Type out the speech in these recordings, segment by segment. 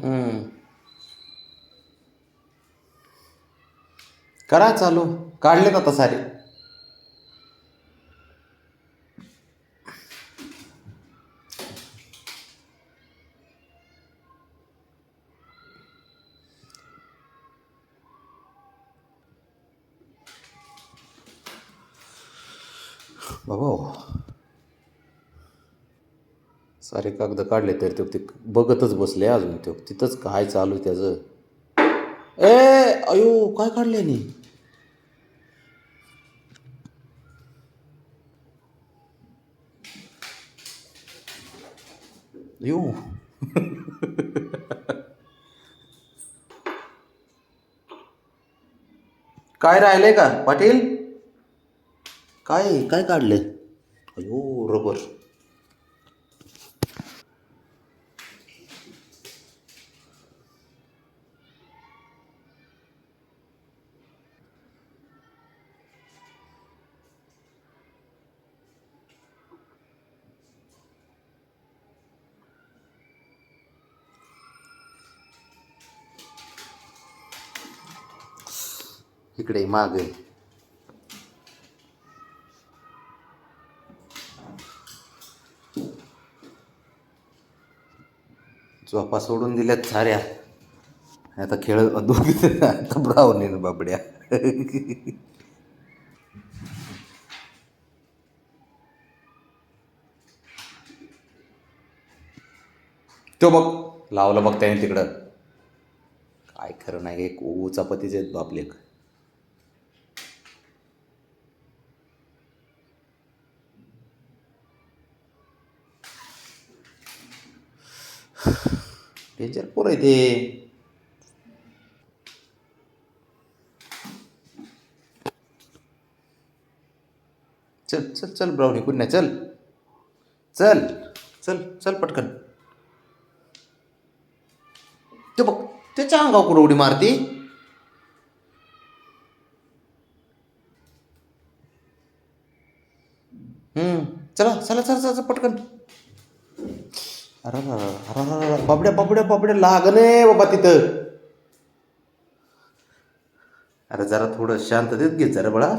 हम्म. करा चालू काढलेत आता सारे बाबा सारे कागद काढले तर तो ते बघतच बसले अजून तो. तिथंच काय चालू आहे त्याचं. ए अयो काय काढले नी यो काय राहिले का पाटील? काय काय काढले अयो रबर. इकडे मागे. झोपा सोडून दिल्यात साऱ्या. आता खेळ दोघी आता ब्रावणे बाबड्या. तो बघ लावलं बघ त्याने तिकडं. काय खरं नाही एक उचापतीचे आहेत बापले डेंजर पोर आहे ते चल चल चल ब्राऊनी कुठं नाही? चल. चल चल चल पटकन. ते बघ त्याच्या अंगावर कुठं उडी मारते? हम्म चला चला चला चला चला, पटकन. अरे अरे बाबड्या बाबड्या बाबड्या लागणे बाबा तिथं. अरे जरा थोडं शांततेत घे जरा बळा.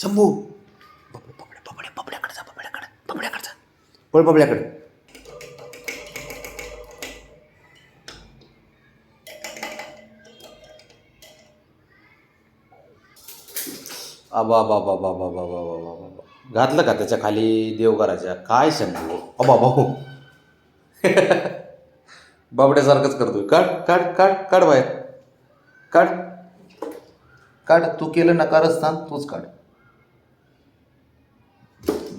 शंभू. बबड्या बबड्या बबड्याकडे जा बबड्याकडे बबड्याकडे जा. पळ बबड्याकडे अबा बाबा बाबा बाबा बाबा बाबा घातलं का त्याच्याखाली देवघराच्या काय शंभू? अबा भाऊ. बाबड्यासारखंच करतोय. काढ काढ काढ काढ बाहेर. काढ. काढ. तू केलं नकारस्थान तूच काढ.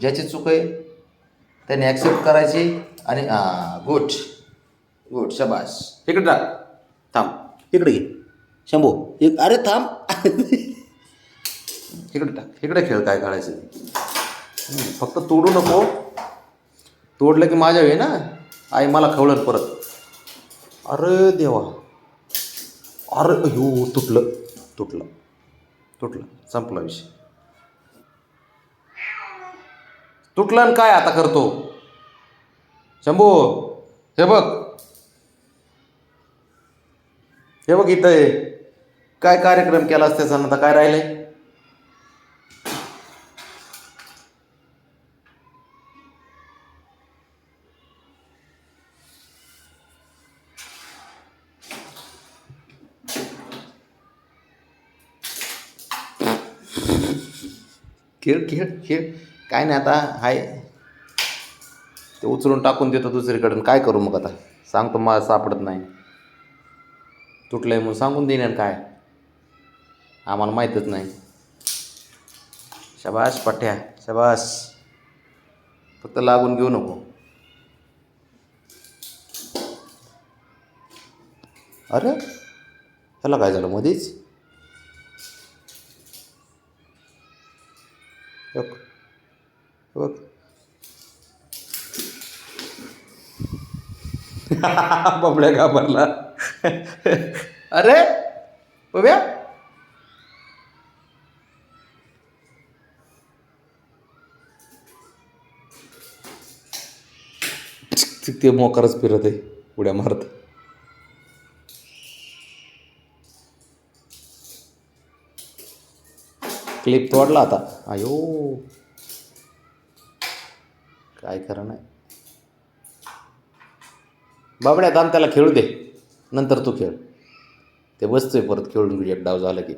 ज्याची चूक आहे त्याने ॲक्सेप्ट करायची आणि गुड गुड शबाश इकडे टाक थांब. इकडे घे. शंभू. एक अरे थांब. इकडे टाक इकडे खेळ काय काढायचं फक्त तोडू नको. तोडलं की माझ्या वे ना आई मला खवळत परत. अरे देवा. अरे अयो तुटलं तुटलं तुटलं संपला विषय. तुटलं आणि काय आता करतो? शंभू हे बघ. हे बघ इथं आहे. काय कार्यक्रम केला असते आता काय राहिलंय? खेळ खेळ खेळ. काय नाही आता हाय. ते उचलून टाकून देतो दुसरीकडून. काय करू मग आता? सांगतो मला सापडत नाही. तुटलं आहे म्हणून सांगून देईन काय? आम्हाला माहीतच नाही. शबाश पठ्या. शबाश फक्त लागून घेऊ नको. अरे? ह्याला काय झालं मध्येच बघ. बघ. बबड्या घाबरला अरे बघ्या ते मोकारच फिरत आहे उड्या मारत. क्लिप तोडला आता अयो. काय खरं नाही. बाबड्या दान त्याला खेळू दे. नंतर तू खेळ. ते बसतोय परत खेळून एक डाव झाला की.